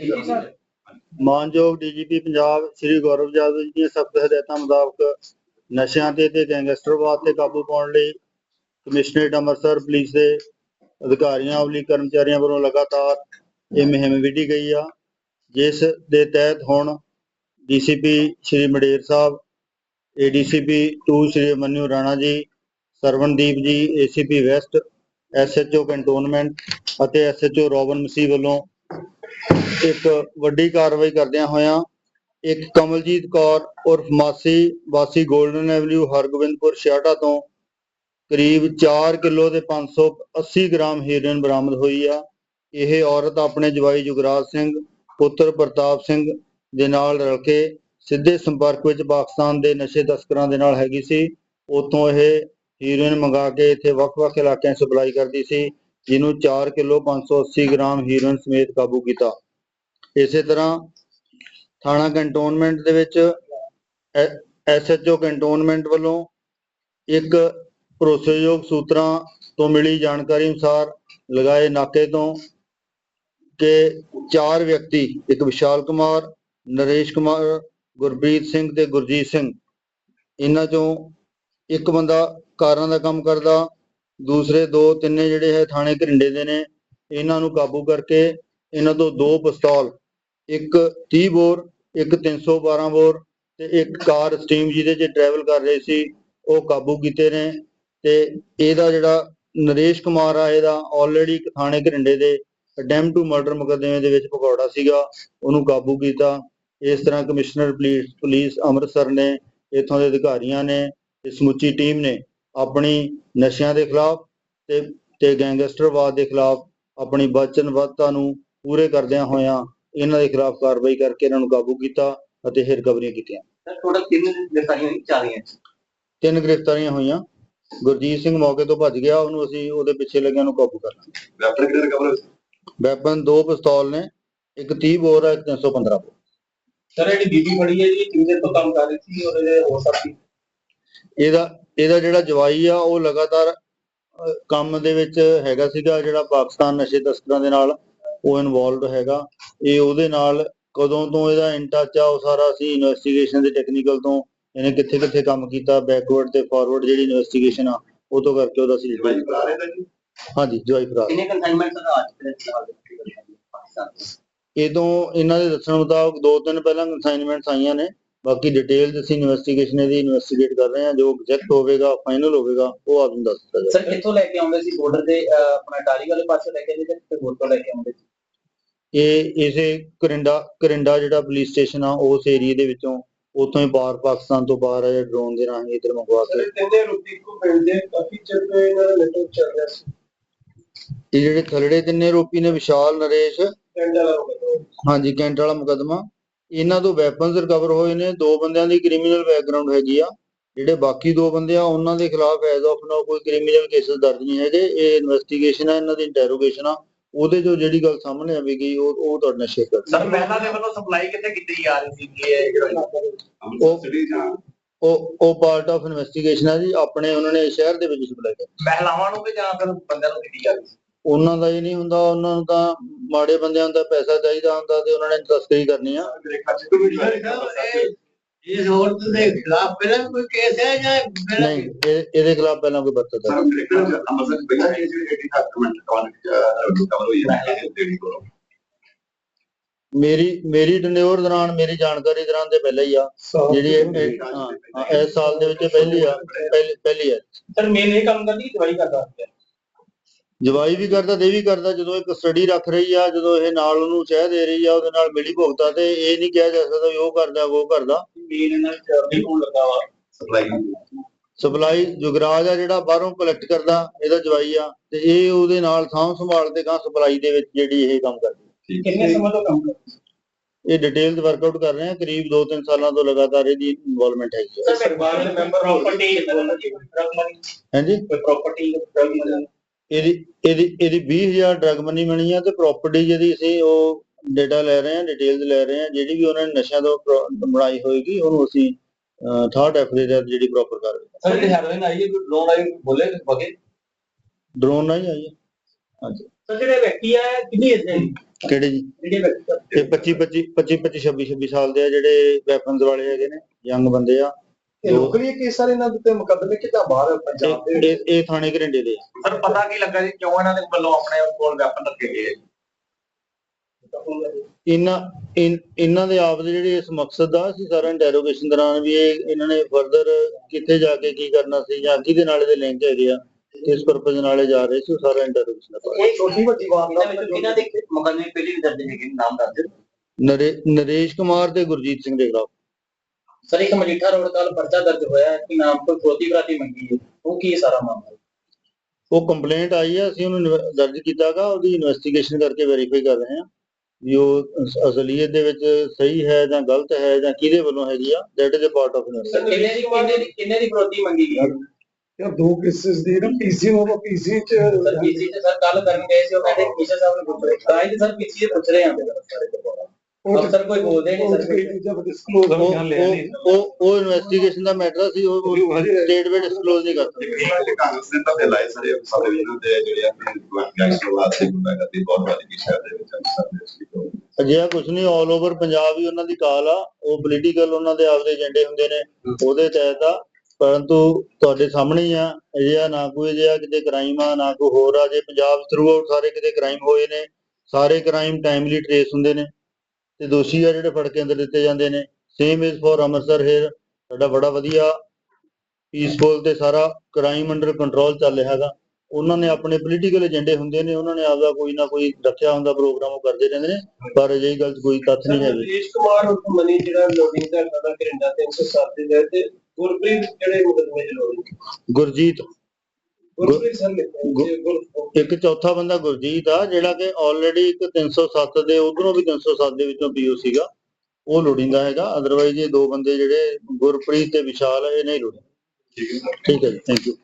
ਜੀ ਸਰ ਮਾਨਯੋਗ ਡੀਜੀਪੀ ਪੰਜਾਬ ਸ੍ਰੀ ਗੌਰਵ ਜਾਦਵ ਜੀ ਦੀਆਂ ਸਖਤ ਹਦਾਇਤਾਂ ਮੁਤਾਬਕ ਨਸ਼ਿਆਂ ਤੇ ਤੇ ਗੈਂਗਸਟਰਵਾਦ ਤੇ ਕਾਬੂ ਪਾਉਣ ਲਈ ਕਮਿਸ਼ਨਰੇਟ ਅੰਮ੍ਰਿਤਸਰ ਪੁਲਿਸ ਦੇ ਅਧਿਕਾਰੀਆਂ ਵੱਲੋਂ ਕਰਮਚਾਰੀਆਂ ਵੱਲੋਂ ਲਗਾਤਾਰ ਇਹ ਮੁਹਿੰਮ ਵਿੱਢੀ ਗਈ ਆ। ਜਿਸ ਦੇ ਤਹਿਤ ਹੁਣ ਡੀਸੀਪੀ ਸ੍ਰੀ ਮਡੇਰ ਸਾਹਿਬ, ADCP 2 Shri Manu Rana ji, Sarwandeep ji, ACP west, SHO cantonment ਅਤੇ ਐਸਐਚਓ ਰੋਬਨ ਮਸੀਹ ਵੱਲੋਂ ਇੱਕ ਵੱਡੀ ਕਾਰਵਾਈ ਕਰਦਿਆਂ ਹੋਇਆਂ ਇੱਕ ਕਮਲਜੀਤ ਕੌਰ ਉਰਫ ਮਾਸੀ, ਵਾਸੀ 골ਡਨ ਐਵਨਿਊ ਹਰਗੋਬਿੰਦਪੁਰ ਛਿਆਟਾ ਤੋਂ ਕਰੀਬ 4 ਕਿਲੋ ਤੇ 580 ਗ੍ਰਾਮ ਹੀਰੋਇਨ ਬਰਾਮਦ ਹੋਈ ਆ। ਇਹ ਔਰਤ ਆਪਣੇ ਜਵਾਈ ਜੁਗਰਾਜ ਸਿੰਘ, ਪੁੱਤਰ ਪ੍ਰਤਾਪ ਸਿੰਘ ਦੇ ਨਾਲ ਰਲ ਕੇ ਸਿੱਧੇ ਸੰਪਰਕ ਵਿੱਚ ਪਾਕਿਸਤਾਨ ਦੇ ਨਸ਼ੇ ਤਸਕਰਾਂ ਦੇ ਨਾਲ ਹੈਗੀ ਸੀ। ਉਤੋਂ ਇਹ ਹੀਰੋਇਨ ਮੰਗਾ ਕੇ ਇੱਥੇ ਵੱਖ-ਵੱਖ ਇਲਾਕਿਆਂ 'ਚ ਸਪਲਾਈ ਕਰਦੀ ਸੀ, ਜਿਹਨੂੰ 4 ਕਿਲੋ 580 ਗ੍ਰਾਮ ਹੀਰੋਇਨ ਸਮੇਤ ਕਾਬੂ ਕੀਤਾ। ਇਸੇ ਤਰ੍ਹਾਂ ਥਾਣਾ ਕੰਟੋਨਮੈਂਟ ਦੇ ਵਿੱਚ ਐਸਐਚਓ ਕੰਟੋਨਮੈਂਟ ਵੱਲੋਂ ਇੱਕ ਭਰੋਸੇਯੋਗ ਸੂਤਰਾਂ ਤੋਂ ਮਿਲੀ ਜਾਣਕਾਰੀ ਅਨੁਸਾਰ ਲਗਾਏ ਨਾਕੇ ਤੋਂ ਕਿ ਚਾਰ ਵਿਅਕਤੀ, ਇੱਕ ਵਿਸ਼ਾਲ ਕੁਮਾਰ, ਨਰੇਸ਼ ਕੁਮਾਰ ਗੁਰਪ੍ਰੀਤ ਸਿੰਘ ਤੇ ਗੁਰਜੀਤ ਸਿੰਘ, ਇਹਨਾਂ ਚੋਂ ਇੱਕ ਬੰਦਾ ਕਾਰਾਂ ਦਾ ਕੰਮ ਕਰਦਾ, ਦੂਸਰੇ ਦੋ ਤਿੰਨੇ ਜਿਹੜੇ ਹੈ ਥਾਣੇ ਘਰਿੰਡੇ ਦੇ ਨੇ, ਇਹਨਾਂ ਨੂੰ ਕਾਬੂ ਕਰਕੇ ਇਹਨਾਂ ਤੋਂ ਦੋ ਪਿਸਤੌਲ ਇੱਕ 30 ਬੋਰ, ਇੱਕ 312 ਬੋਰ ਤੇ ਇੱਕ ਕਾਰ ਸਟੀਮ ਜਿਹਦੇ 'ਚ ਟਰੈਵਲ ਕਰ ਰਹੇ ਸੀ, ਉਹ ਕਾਬੂ ਕੀਤੇ ਨੇ ਤੇ ਇਹਦਾ ਜਿਹੜਾ ਨਰੇਸ਼ ਕੁਮਾਰ ਆ, ਇਹਦਾ ਆਲਰੇਡੀ ਥਾਣੇ ਘਰਿੰਡੇ ਦੇ ਅਟੈਂਪਟ ਟੂ ਮਰਡਰ ਮੁਕੱਦਮੇ ਦੇ ਵਿੱਚ ਪਕੌੜਾ ਸੀਗਾ, ਉਹਨੂੰ ਕਾਬੂ ਕੀਤਾ। ਇਸ ਤਰ੍ਹਾਂ ਕਮਿਸ਼ਨਰ ਪੁਲਿਸ ਪੁਲਿਸ ਅੰਮ੍ਰਿਤਸਰ ਨੇ, ਇੱਥੋਂ ਦੇ ਅਧਿਕਾਰੀਆਂ ਨੇ ਤੇ ਸਮੁੱਚੀ ਟੀਮ ਨੇ ਆਪਣੀ ਨਸ਼ਿਆਂ ਦੇ ਖਿਲਾਫ ਤੇ ਤੇ ਗੈਂਗਸਟਰਵਾਦ ਦੇ ਖਿਲਾਫ ਆਪਣੀ ਵਚਨਬੱਧਤਾ ਨੂੰ ਪੂਰੇ ਕਰਦਿਆਂ ਹੋਇਆਂ ਇਹਨਾਂ ਦੇ ਖਿਲਾਫ ਕਾਰਵਾਈ ਕਰਕੇ ਇਹਨਾਂ ਨੂੰ ਕਾਬੂ ਕੀਤਾ ਅਤੇ ਇਹ ਰਿਕਵਰੀਆਂ ਕੀਤੀਆਂ। ਟੋਟਲ ਤਿੰਨ ਗ੍ਰਿਫਤਾਰੀਆਂ ਹੋਈਆਂ? ਚਾਰ ਰਹੀਆਂ ਤਿੰਨ ਗ੍ਰਿਫਤਾਰੀਆਂ ਹੋਈਆਂ। ਗੁਰਜੀਤ ਸਿੰਘ ਮੌਕੇ ਤੋਂ ਭੱਜ ਗਿਆ ਉਹਨੂੰ ਅਸੀਂ ਉਹਦੇ ਪਿੱਛੇ ਲੱਗਿਆਂ ਨੂੰ ਕਾਬੂ ਕਰ ਲਾਂਗੇ। ਵੈਪਨ ਕਿਹੜੇ ਰਿਕਵਰ ਵੈਪਨ ਦੋ ਪਿਸਤੌਲ ਨੇ ਇੱਕ 30 ਬੋਰ ਹੈ ਇੱਕ 315 ਬੋਰ। ਸਰ ਜਿਹੜੀ ਬੀਬੀ ਫੜੀ ਹੈ ਜੀ ਕਿੰਨੇ ਤੋਂ ਕੰਮ ਕਰ ਰਹੀ ਸੀ ਔਰ ਇਹਦੇ ਹੋਰ ਸਾਥੀ ਇਹਦਾ ਇਹਦਾ ਜਿਹੜਾ ਜਵਾਈ ਆ ਉਹ ਲਗਾਤਾਰ ਕੰਮ ਦੇ ਵਿੱਚ ਹੈਗਾ ਸੀਗਾ ਜਿਹੜਾ ਪਾਕਿਸਤਾਨ ਨਸ਼ੇ ਤਸਕਰਾਂ ਦੇ ਨਾਲ ਉਹ ਇਨਵੋਲਵਡ ਹੈਗਾ। ਇਹ ਉਹਦੇ ਨਾਲ ਕਦੋਂ ਤੋਂ ਇਹਦਾ ਇਨ ਟੱਚ ਆ ਉਹ ਸਾਰਾ ਅਸੀਂ ਇਨਵੈਸਟੀਗੇਸ਼ਨ ਦੇ ਟੈਕਨੀਕਲ ਤੋਂ ਇਹਨੇ ਕਿੱਥੇ ਕਿੱਥੇ ਕੰਮ ਕੀਤਾ ਬੈਕਵਰਡ ਤੇ ਫਾਰਵਰਡ ਜਿਹੜੀ ਇਨਵੈਸਟੀਗੇਸ਼ਨ ਆ ਉਹ ਤੋਂ ਕਰਕੇ ਉਹਦਾ ਸੀ ਜਵਾਈ ਕਰਾ ਰਹੇ ਜੀ? ਹਾਂਜੀ ਜਵਾਈ ਫਰਾਰ। ਕਿੰਨੇ ਕਨਸਾਈਨਮੈਂਟ ਅੱਜ ਦੇ ਤੋਂ? ਇਹ ਤੋਂ ਇਹਨਾਂ ਦੇ ਦੱਸਣ ਮੁਤਾਬਕ ਦੋ ਤਿੰਨ ਪਹਿਲਾਂ ਅਸਾਈਨਮੈਂਟਸ ਆਈਆਂ ਨੇ ਬਾਕੀ ਡਿਟੇਲਸ ਅਸੀਂ ਇਨਵੈਸਟੀਗੇਸ਼ਨ ਇਹਦੀ ਇਨਵੈਸਟੀਗੇਟ ਕਰ ਰਹੇ ਹਾਂ ਜੋ ਐਗਜ਼ੈਕਟ ਹੋਵੇਗਾ ਫਾਈਨਲ ਹੋਵੇਗਾ ਉਹ ਆਪ ਨੂੰ ਦੱਸ ਦਿੱਤਾ ਜਾਏਗਾ ਸਰ ਕਿੱਥੋਂ ਲੈ ਕੇ ਆਉਂਦੇ ਸੀ ਬਾਰਡਰ ਦੇ ਅਹ, ਆਪਣਾ ਟਾਲੀ ਵਾਲੇ ਪਾਸੇ ਲੈ ਕੇ ਆਉਂਦੇ ਸੀ ਤੇ ਹੋਰ ਤੋਂ ਲੈ ਕੇ ਆਉਂਦੇ ਸੀ? ਇਹ ਇਸੇ ਕਰਿੰਡਾ ਕਰਿੰਡਾ ਜਿਹੜਾ ਪੁਲਿਸ ਸਟੇਸ਼ਨ ਆ ਉਸ ਏਰੀਏ ਦੇ ਵਿੱਚੋਂ ਉੱਥੋਂ ਹੀ ਪਾਰ ਪਾਕਿਸਤਾਨ ਤੋਂ ਬਾਹਰ ਆ ਡਰੋਨ ਦੇ ਰਾਹੀਂ ਇੱਧਰ ਮੰਗਵਾ ਕੇ। ਤਿੰਨੇ ਰੁਪਏ ਕੋ ਮਿਲਦੇ ਕਾਫੀ ਚਿਰ ਤੋਂ ਇਹਨਾਂ ਦਾ ਨੈਟਵਰਕ ਚੱਲ ਰਿਹਾ ਸੀ। ਇਹ ਜਿਹੜੇ ਥਲੜੇ ਤਿੰਨੇ ਰੋਪੀ ਨੇ ਵਿਸ਼ਾਲ ਨਰੇਸ਼। ਹਾਂਜੀ ਕੈਂਟ ਵਾਲਾ ਮੁਕਦਮਾ। ਇਹਨਾਂ ਤੋਂ ਵੈਪਨਸ ਰਿਕਵਰ ਹੋਏ ਨੇ ਦੋ ਬੰਦਿਆਂ ਦੀ ਕ੍ਰਿਮੀਨਲ ਬੈਕਗ੍ਰਾਉਂਡ ਹੈਗੀ ਆ। ਜਿਹੜੇ ਬਾਕੀ ਦੋ ਬੰਦੇ ਆ ਉਹਨਾਂ ਦੇ ਖਿਲਾਫ ਐਜ਼ ਆਫ ਨਾਓ ਕੋਈ ਕ੍ਰਿਮੀਨਲ ਕੇਸਸ ਦਰਜ ਨਹੀਂ ਹੈਗੇ। ਇਹ ਇਨਵੈਸਟੀਗੇਸ਼ਨ ਆ ਇਹਨਾਂ ਦੀ ਇੰਟਰੋਗੇਸ਼ਨ ਆ। ਉਹਦੇ ਜੋ ਜਿਹੜੀ ਗੱਲ ਸਾਹਮਣੇ ਆਵੇਗੀ ਉਹ ਉਹ ਤੁਹਾਡੇ ਨਾਲ ਸ਼ੇਅਰ ਕਰ ਸਰ ਮਹਿਲਾ ਦੇ ਵੱਲੋਂ ਸਪਲਾਈ ਕਿੱਥੇ ਕੀਤੀ ਜਾ ਰਹੀ ਸੀ ਇਹ ਜਾਂ ਉਹ ਉਹ ਪਾਰਟ ਆਫ ਇਨਵੈਸਟੀਗੇਸ਼ਨ ਹੈ ਜੀ ਆਪਣੇ ਉਹਨਾਂ ਨੇ ਸ਼ਹਿਰ ਦੇ ਵਿੱਚ ਸਪਲਾਈ ਕਰ ਮਹਿਲਾਵਾਂ ਨੂੰ ਕਿ ਜਾਂ ਫਿਰ ਬੰਦਿਆਂ ਨੂੰ ਕੀਤੀ ਜਾ ਰਹੀ ਸੀ? ਉਹਨਾਂ ਦਾ ਇਹ ਨਹੀਂ ਹੁੰਦਾ ਉਹਨਾਂ ਨੂੰ ਤਾਂ ਮਾੜੇ ਬੰਦਿਆਂ ਤਾਂ ਪੈਸਾ ਚਾਹੀਦਾ ਹੁੰਦਾ ਤੇ ਉਹਨਾਂ ਨੇ ਤਸਕਰੀ ਕਰਨੀ ਆ। ਇਸ ਔਰਤ ਦੇ ਖਿਲਾਫ ਪਹਿਲਾਂ ਵੀ ਕੋਈ ਕੇਸ ਹੈ ਜਾਂ ਨਹੀਂ ਇਹ- ਇਹਦੇ ਖਿਲਾਫ ਪਹਿਲਾਂ ਕੋਈ ਬੱਤਦਾ ਸਰ ਅੰਮ੍ਰਿਤਸਰ ਪਹਿਲਾਂ ਇਹ ਜਿਹੜੀ 80 ਕਮੈਂਟ ਕਵਨ ਕਵਰ ਹੋਈ ਹੈ ਲੇਡੀ ਕੋਲ? ਮੇਰੀ ਮੇਰੀ ਟੰਡਿਓਰ ਦੌਰਾਨ ਮੇਰੀ ਜਾਣਕਾਰੀ ਦੌਰਾਨ ਤੇ ਪਹਿਲਾਂ ਹੀ ਆ ਜਿਹੜੀ ਇਹ- ਇਹ- ਹਾਂ ਹਾਂ, ਇਸ ਸਾਲ ਦੇ ਵਿੱਚ ਪਹਿਲੀ ਆ ਪਹਿਲੀ ਪਹਿਲੀ ਹੈ ਸਰ ਮੇਨ ਇਹ ਕੰਮ ਕਰਦੀ ਦਵਾਈ ਕਰਦਾ? ਜਵਾਈ ਵੀ ਕਰਦਾ ਦੇ ਵੀ ਕਰਦਾ ਜਦੋਂ ਇੱਕ ਸਟੱਡੀ ਰੱਖ ਰਹੀ ਆ ਜਦੋਂ ਇਹ ਨਾਲ ਉਹਨੂੰ ਚਾਹ ਦੇ ਰਹੀ ਆ ਉਹਦੇ ਨਾਲ ਮਿਲੀ ਭੁਗਤਾ ਤੇ ਇਹ ਨਹੀਂ ਕਿਹਾ ਜਾ ਸਕਦਾ ਵੀ ਉਹ ਕਰਦਾ ਉਹ ਕਰਦਾ। ਮੇਨ ਇਹਨਾਂ ਵਿੱਚ ਚਰਬੀ ਹੋਣ ਲੱਗਾ ਵਾ। ਸਪਲਾਈ ਸਪਲਾਈ ਜੁਗਰਾਜ ਆ ਜਿਹੜਾ ਬਾਹਰੋਂ ਕਲੈਕਟ ਕਰਦਾ ਇਹਦਾ ਜਵਾਈ ਆ। ਤੇ ਇਹ ਉਹਦੇ ਨਾਲ ਸਾਂਭ ਸੰਭਾਲ ਤੇ ਗਾਂ ਸਪਲਾਈ ਦੇ ਵਿੱਚ ਜਿਹੜੀ ਇਹ ਕੰਮ ਕਰਦੀ ਕਿੰਨੇ ਸਮਾਂ ਤੋਂ ਕੰਮ ਕਰਦੀ ਇਹ ਡਿਟੇਲਸ ਵਰਕਆਊਟ ਕਰ ਰਹੇ ਆ ਕਰੀਬ 2-3 ਸਾਲਾਂ ਤੋਂ ਲਗਾਤਾਰ ਇਹਦੀ ਇਨਵੋਲਵਮੈਂਟ ਹੈਗੀ ਹੈ ਸਰ ਪਰਿਵਾਰ ਦੇ ਮੈਂਬਰ ਪ੍ਰਾਪਰਟੀ ਡਰਗ ਮਨੀ ਹਾਂਜੀ? ਕੋਈ ਪ੍ਰਾਪਰਟੀ ਡਰਗ ਮਨੀ ਇਹਦੀ ਇਹਦੀ ਇਹਦੀ 20000 ਡਰਗ ਮਨੀ ਮਿਲੀ ਆ ਤੇ ਪ੍ਰਾਪਰਟੀ ਜਿਹੜੀ ਅਸੀਂ ਉਹ ਡਾਟਾ ਲੈ ਰਹੇ ਆ ਡਿਟੇਲਸ ਲੈ ਰਹੇ ਆ ਜਿਹੜੀ ਵੀ ਉਹਨਾਂ ਨੇ ਨਸ਼ਿਆਂ ਤੋਂ ਬਣਾਈ ਹੋਏਗੀ ਉਹਨੂੰ ਅਸੀਂ ਥਰਡ ਐਫ ਦੇ ਤਹਿਤ ਜਿਹੜੀ ਪ੍ਰੋਪਰ ਕਰ ਰਹੇ ਸਰ ਇਹ ਹੈਰੋਇਨ ਆਈ ਹੈ ਕੋਈ ਆਈ ਬੋਲੇ ਬਗੇ ਡਰੋਨ ਨਾਲ ਹੀ ਆਈ ਹੈ। ਹਾਂਜੀ। ਸਰ ਜਿਹੜੇ ਵਿਅਕਤੀ ਆ ਕਿੰਨੀ ਏਜ ਦੇ ਕਿਹੜੇ ਜੀ? ਜਿਹੜੇ ਵਿਅਕਤੀ ਇਹ 25 25 25 25 26 26 ਸਾਲ ਦੇ ਆ ਜਿਹੜੇ ਵੈਪਨਸ ਵਾਲੇ ਹੈਗੇ ਨੇ ਯੰਗ ਬੰਦੇ ਆ। ਇਹ ਲੋਕਲੀ ਕੇਸ ਸਾਰੇ ਇਹਨਾਂ ਦੇ ਉੱਤੇ ਮੁਕੱਦਮੇ ਕਿ ਜਾਂ ਬਾਹਰ ਪੰਜਾਬ ਇਹ ਦੇ ਇਹ- ਇਹ ਥਾਣੇ ਘਰਿੰਡੇ ਦੇ ਆ। ਸਰ ਪਤਾ ਕੀ ਲੱਗਾ ਜੀ ਕਿਉਂ ਇਹਨਾਂ ਦੇ ਵੱਲੋਂ ਆਪਣੇ ਕੋਲ ਵੈਪਨ ਰੱਖੇ ਗਏ ਇਹਨਾਂ ਇਨ- ਇਹਨਾਂ ਦੇ ਆਪ ਦੇ ਜਿਹੜੇ ਇਸ ਮਕਸਦ ਦਾ ਅਸੀਂ ਸਾਰਾ ਇੰਟਰੋਗੇਸ਼ਨ ਦੌਰਾਨ ਵੀ ਇਹ ਇਹਨਾਂ ਨੇ ਫਰਦਰ ਕਿੱਥੇ ਜਾ ਕੇ ਕੀ ਕਰਨਾ ਸੀ ਜਾਂ ਕਿਹਦੇ ਨਾਲ ਇਹਦੇ ਲਿੰਕ ਹੈਗੇ ਆ ਕਿਸ ਪਰਪਸ ਨਾਲ ਜਾ ਰਹੇ ਸੀ ਸਾਰਾ ਇੰਟਰੋਗੇਸ਼ਨ ਦਾ part ਇਹ ਛੋਟੀ ਵੱਡੀ ਵਾਰਦਾਤ ਕਿਹਨਾਂ ਦੇ ਮੁਕੱਦਮੇ ਪਹਿਲੀ ਵੀ ਦਰਜ ਹੈਗੇ ਨਾਮ ਦੱਸ ਨਰੇਸ਼ ਕੁਮਾਰ ਤੇ ਗੁਰਜੀਤ ਸਿੰਘ ਦੇ ਖਿਲਾਫ। ਸਰ ਇੱਕ ਮਜੀਠਾ ਰੋਡ ਕੱਲ ਪਰਚਾ ਦਰਜ ਹੋਇਆ ਕਿ ਨਾਮ ਤੋਂ ਫਰੋਤੀ ਫਰਾਤੀ ਮੰਗੀ ਹੈ। ਉਹ ਕੀ ਸਾਰਾ ਮਾਮਲਾ? ਉਹ ਕੰਪਲੇਂਟ ਆਈ ਹੈ ਅਸੀਂ ਉਹਨੂੰ ਦਰਜ ਕੀਤਾਗਾ ਉਹਦੀ ਇਨਵੈਸਟੀਗੇਸ਼ਨ ਕਰਕੇ ਵੈਰੀਫਾਈ ਕਰ ਰਹੇ ਹਾਂ। ਵੀ ਉਹ ਅਸ- ਅਸਲੀਅਤ ਦੇ ਵਿੱਚ ਸਹੀ ਹੈ ਜਾਂ ਗਲਤ ਹੈ ਜਾਂ ਕਿਹਦੇ ਵੱਲੋਂ ਹੈਗੀ ਆ that is a part of sir ਕਿੰਨੇ ਦੀ ਕਿੰਨੇ ਦੀ ਕਿੰਨੇ ਦੀ ਫਰੋਤੀ ਮੰਗੀ ਗਈ? ਹੈ ਯਾਰ ਦੋ ਕੇਸਿਸ ਦੀ ਨਾ ਪੀਸੀ ਨੂੰ ਪੀਸੀ ਚ ਸਰ ਪੀਸੀ ਤੇ ਸਰ ਕੱਲ ਕਰਨ ਗਏ ਸੀ ਉਹ ਕਹਿੰਦੇ ਪੀਸੀ ਸਾਹਿਬ ਨੇ ਪੁੱਛ ਰਹੇ ਤਾਂ ਹੀ ਸਰ ਪੀਸੀ ਦੇ ਪੁੱਛ ਰਹੇ ਆਂ। ਅਫਸਰ ਕੋਈ ਬੋਲਦੇ ਨਹੀਂ ਸਰ। ਜਬ ਡਿਸਕਲੋਜ਼ ਉਹ ਉਹ- ਉਹ ਉਹ ਇਨਵੈਸਟੀਗੇਸ਼ਨ ਦਾ ਮੈਟਰ ਸੀ ਉਹ ਸਟੇਟ ਵਿੱਚ ਡਿਸਕਲੋਜ਼ ਨਹੀਂ ਕਰ ਸਕਦੇ। ਕਾਂਗਰਸ ਨੇ ਤਾਂ ਤੇ ਲਾਏ ਸਾਰੇ ਸਾਰੇ ਇਹਨਾਂ ਦੇ ਜਿਹੜੇ ਆਪਣੇ ਗੈਂਗਸਟਰ ਵਾਸਤੇ ਗੁੰਡਾ ਕਰਦੀ ਬਹੁਤ ਵਾਰੀ ਕੀ ਸ਼ਹਿਰ ਦੇ ਵਿੱਚ ਅੰਮ੍ਰਿਤਸਰ ਦੇ ਵਿੱਚ ਅਜਿਹਾ ਕੁਝ ਨਹੀਂ 올 ਓਵਰ ਪੰਜਾਬ ਹੀ ਉਹਨਾਂ ਦੀ ਕਾਲ ਆ। ਉਹ ਪੋਲੀਟੀਕਲ ਉਹਨਾਂ ਦੇ ਆਪਦੇ ਏਜੰਡੇ ਹੁੰਦੇ ਨੇ ਉਹਦੇ ਤਹਿਤ ਆ। ਪਰੰਤੂ ਤੁਹਾਡੇ ਸਾਹਮਣੇ ਹੀ ਆ ਅਜਿਹਾ ਨਾ ਕੋਈ ਅਜਿਹਾ ਕਿਤੇ ਕ੍ਰਾਈਮ ਆ ਨਾ ਕੋਈ ਹੋਰ ਆ। ਜੇ ਪੰਜਾਬ ਥਰੂ ਆਊਟ ਸਾਰੇ ਕਿਤੇ ਕ੍ਰਾਈਮ ਹੋਏ ਨੇ ਸਾਰੇ ਕ੍ਰਾਈਮ ਟਾਈਮਲੀ ਟ੍ਰੇਸ ਹੁੰਦੇ ਨੇ। ਤੇ ਦੋਸ਼ੀ ਆ ਜਿਹੜੇ ਫੜ ਕੇ ਅੰਦਰ ਦਿੱਤੇ ਜਾਂਦੇ ਨੇ। Same is for Amritsar here ਸਾਡਾ ਬੜਾ ਵਧੀਆ ਪੀਸਫੁਲ ਤੇ ਸਾਰਾ ਕ੍ਰਾਈਮ ਅੰਡਰ ਕੰਟਰੋਲ ਚੱਲ ਰਿਹਾ ਹੈਗਾ। ਉਹਨਾਂ ਨੇ ਆਪਣੇ ਪੋਲੀਟੀਕਲ ਏਜੰਡੇ ਹੁੰਦੇ ਨੇ ਉਹਨਾਂ ਨੇ ਆਪਦਾ ਕੋਈ ਨਾ ਕੋਈ ਰੱਖਿਆ ਹੁੰਦਾ ਪ੍ਰੋਗਰਾਮ ਉਹ ਕਰਦੇ ਰਹਿੰਦੇ ਨੇ। ਪਰ ਅਜਿਹੀ ਗੱਲ ਕੋਈ ਤੱਥ ਨਹੀਂ ਹੈਗੀ। ਰਜੇਸ਼ ਕੁਮਾਰ ਮਨੀ ਜਿਹੜਾ ਲੋਡਿੰਗ ਦਾ ਕਰਦਾ ਕਰਿੰਦਾ 307 ਦੇ ਤੇ ਗੁਰਪ੍ਰੀਤ ਜਿਹੜੇ ਮੁਕਦਮੇ ਚ ਲੋਡਿੰਗ ਗੁਰਜੀਤ ਗੁਰਪ੍ਰੀਤ ਸਰ ਗੁਰ- ਲਿਖਿਆ ਗੁਰ ਇੱਕ ਚੌਥਾ ਬੰਦਾ ਗੁਰਜੀਤ ਆ ਜਿਹੜਾ ਕਿ ਆਲਰੇਡੀ ਇੱਕ 307 ਦੇ ਉਧਰੋਂ ਵੀ 307 ਦੇ ਵਿੱਚੋਂ ਪੀਓ ਸੀਗਾ। ਉਹ ਲੋੜੀਂਦਾ ਹੈਗਾ ਅਦਰਵਾਈਜ਼ ਇਹ ਦੋ ਬੰਦੇ ਜਿਹੜੇ ਗੁਰਪ੍ਰੀਤ ਤੇ ਵਿਸ਼ਾਲ ਇਹ ਨਹੀਂ ਲੋੜੀਂਦੇ। ਠੀਕ ਹੈ। ਠੀਕ ਹੈ ਜੀ ਥੈਂਕ ਯੂ